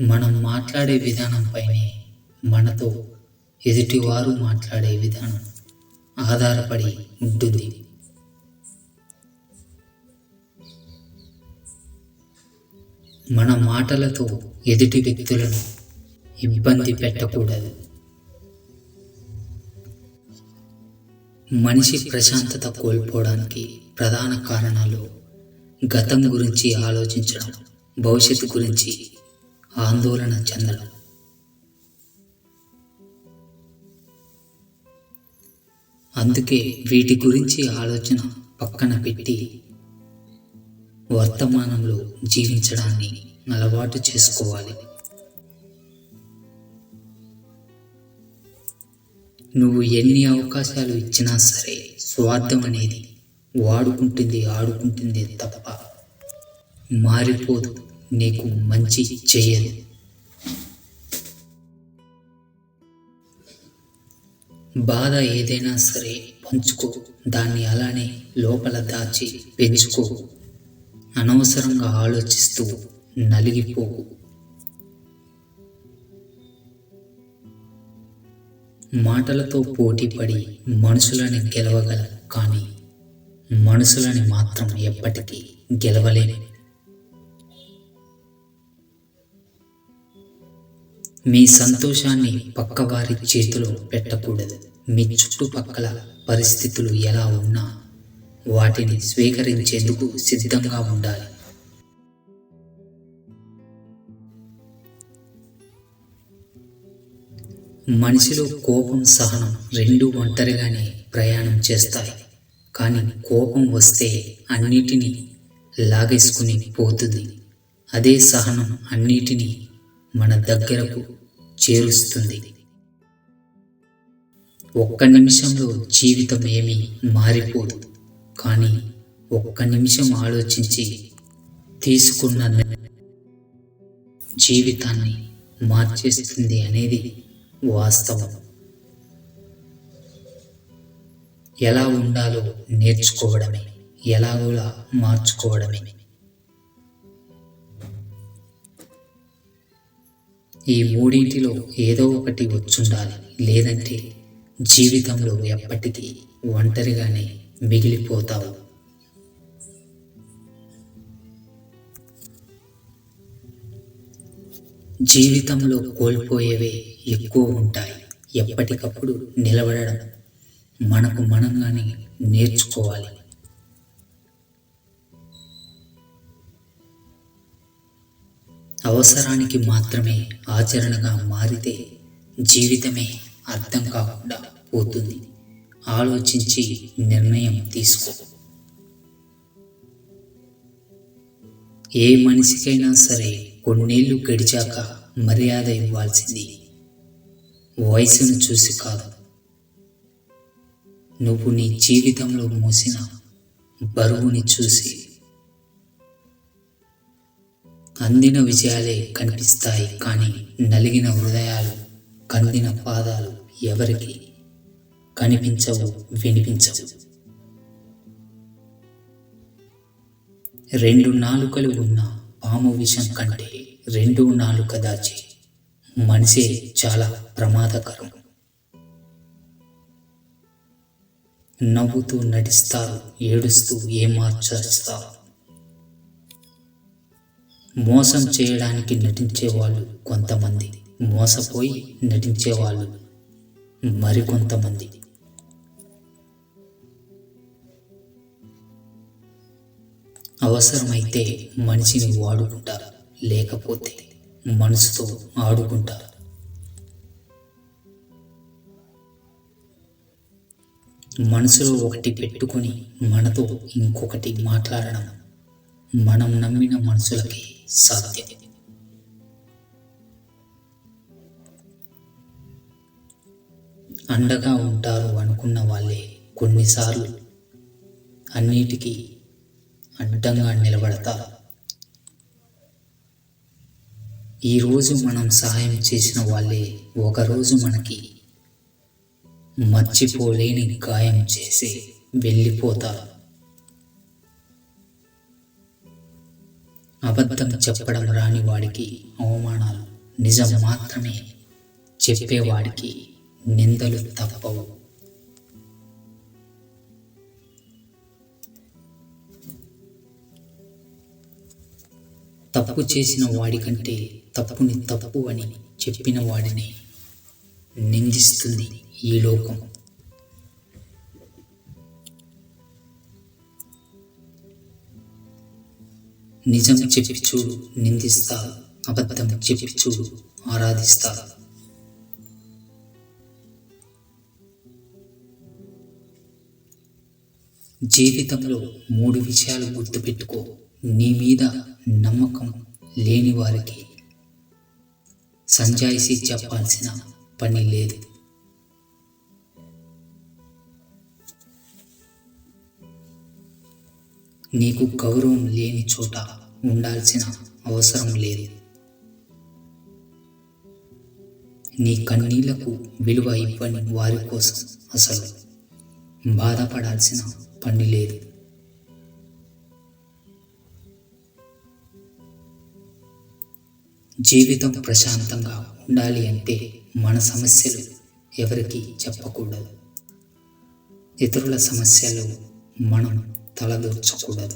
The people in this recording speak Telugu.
మనం మాట్లాడే విధానంపైనే మనతో ఎదుటివారు మాట్లాడే విధానం ఆధారపడి ఉంటుంది. మన మాటలతో ఎదుటి వ్యక్తులను ఇబ్బంది పెట్టకూడదు. మనిషి ప్రశాంతత కోల్పోవడానికి ప్రధాన కారణాలు గతం గురించి ఆలోచించడం భవిష్యత్తు గురించి ఆందోళన చెందడం. అందుకే వీటి గురించి ఆలోచన పక్కన పెట్టి వర్తమానంలో జీవించడాన్ని అలవాటు చేసుకోవాలి. నువ్వు ఎన్ని అవకాశాలు ఇచ్చినా సరే స్వార్థం అనేది వాడుకుంటుంది ఆడుకుంటుంది తప్ప మారిపోదు. నీకు మంచి చేయదు బాధ ఏదైనా సరే పంచుకో. దాన్ని అలానే లోపల దాచి పెంచుకో. అనవసరంగా ఆలోచిస్తూ నలిగిపోకు. మాటలతో పోటీపడి మనుషులని గెలవగల కానీ మనుషులని మాత్రం ఎప్పటికీ గెలవలేను. మీ సంతోషాన్ని పక్కవారి చేతిలో పెట్టకూడదు. మీ చుట్టుపక్కల పరిస్థితులు ఎలా ఉన్నా వాటిని స్వీకరించేందుకు సిద్ధంగా ఉండాలి. మనిషిలో కోపం సహనం రెండు ఒంటరిగానే ప్రయాణం చేస్తాయి. కానీ కోపం వస్తే అన్నిటినీ లాగేసుకుని పోతుంది. అదే సహనం అన్నిటినీ మన దగ్గరకు చేరుస్తుంది. ఒక్క నిమిషంలో జీవితం ఏమీ మారిపోదు. కానీ ఒక్క నిమిషం ఆలోచించి తీసుకున్న జీవితాన్ని మార్చేస్తుంది అనేది వాస్తవం. ఎలా ఉండాలో నేర్చుకోవడమే ఎలాగోలా మార్చుకోవడమే. ఈ మూడింటిలో ఏదో ఒకటి వచ్చుండాలి. లేదంటే జీవితంలో ఎప్పటికీ ఒంటరిగానే మిగిలిపోతావు. జీవితంలో కోల్పోయేవే ఎక్కువ ఉంటాయి. ఎప్పటికప్పుడు నిలబడడం మనకు మనంగానే నేర్చుకోవాలి. అవసరానికి మాత్రమే ఆచరణగా మారితే జీవితమే అర్థం కాకుండా పోతుంది. ఆలోచించి నిర్ణయం తీసుకో. ఏ మనిషికైనా సరే కొన్నేళ్ళు గడిచాక మర్యాద ఇవ్వాల్సింది వయసును చూసి కాదు. నువ్వు నీ జీవితంలో మోసిన బరువుని చూసి అందిన విజయాలే కనిపిస్తాయి కానీ నలిగిన హృదయాలు కందిన పాదాలు ఎవరికి కనిపించవు వినిపించవు. రెండు నాలుకలు ఉన్న పాము విషం కంటే రెండు నాలుక దాచి మనిషే చాలా ప్రమాదకరం. నవ్వుతూ నటిస్తారు ఏడుస్తూ ఏమార్చేస్తారు మోసం చేయడానికి నటించే వాళ్ళు కొంతమంది. మోసపోయి నటించే వాళ్ళు మరికొంతమంది. అవసరమైతే మనిషిని వాడుకుంటారు. లేకపోతే మనసుతో ఆడుకుంటారు. మనసులో ఒకటి పెట్టుకొని మనతో ఇంకొకటి మాట్లాడడం. మనం నమ్మిన మనసులకి సత్యం. అండగా ఉంటారు అనుకున్న వాళ్ళే కొన్నిసార్లు అన్నిటికీ అడ్డంగా నిలబడతారు. ఈరోజు మనం సహాయం చేసిన వాళ్ళే ఒకరోజు మనకి మర్చిపోలేని గాయం చేసి వెళ్ళిపోతారు. అబద్ధం చెప్పడం రాని వాడికి అవమానాలు నిజం మాత్రమే చెప్పేవాడికి నిందలు తప్పవు. తప్పు చేసిన వాడికంటే తప్పుని తప్పు అని చెప్పిన వాడిని నిందిస్తుంది ఈ లోకం. నిజం చెప్పి చూడు నిందిస్తారు అబద్ధం చెప్పి చూడు జీవితంలో మూడు విషయాలు గుర్తుపెట్టుకో. నీ మీద నమ్మకం లేని వారికి సంజాయిసి చెప్పాల్సిన పని లేదు. నీకు గౌరవం లేని చోట ఉండాల్సిన అవసరం లేదు. నీ కన్నీళ్ళకు విలువ ఇవ్వని వారి కోసం అసలు బాధపడాల్సిన పని లేదు. జీవితం ప్రశాంతంగా ఉండాలి అంటే మన సమస్యలు ఎవరికి చెప్పకూడదు. ఇతరుల సమస్యలు మనం 他那个出出来